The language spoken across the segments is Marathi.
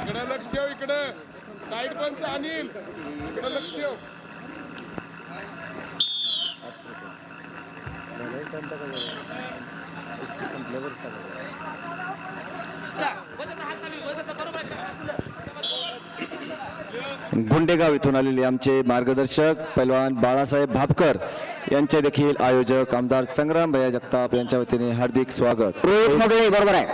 इकडे लक्ष ठेव इकडे. साईड पंच अनिल इकडे लक्ष ठेव. गुंडेगाव इथून आलेले आमचे मार्गदर्शक पैलवान बाळासाहेब भापकर यांचे देखील आयोजक आमदार संग्राम भैया जगताप यांच्या वतीने हार्दिक स्वागत. बरोबर आहे.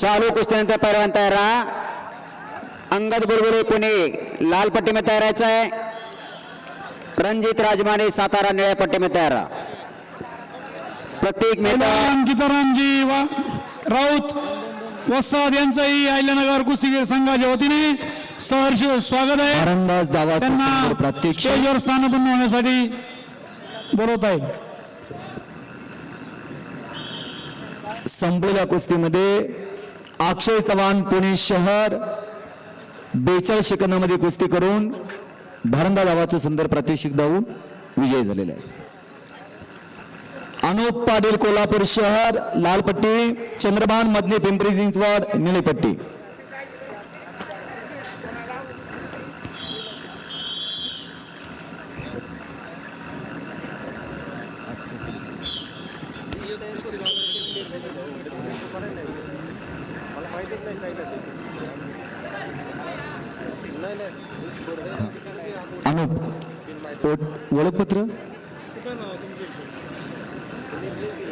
चालू कुस्त्यानंतर पैलवान तयार राहा. अंगद बुलबुले पुणे लाल पट्टी में तयार राहायचं आहे. रणजित राजमाने सातारा निळ्या पट्टी में तयार राहा. प्रत्येक मेहता. वा राऊत. वसाद यांचंही अहिल्यानगर कुस्तीगीर संघाच्या वतीने सहर्ष स्वागत आहे. त्यांना स्टेजवर स्थानपन्न होण्यासाठी बोलवत आहे. संपलेल्या कुस्तीमध्ये अक्षय चव्हाण पुणे शहर बेचाळीस सेकंदामध्ये कुस्ती करून भरंदा धावाचं सुंदर प्रात्यक्षिक धावून विजयी झालेले आहे अनुप पाटील कोल्हापूर शहर लालपट्टी चंद्रभान मधने पिंपरी चिंचवड निळीपट्टी. अनुप ओळखपत्र? Hallelujah.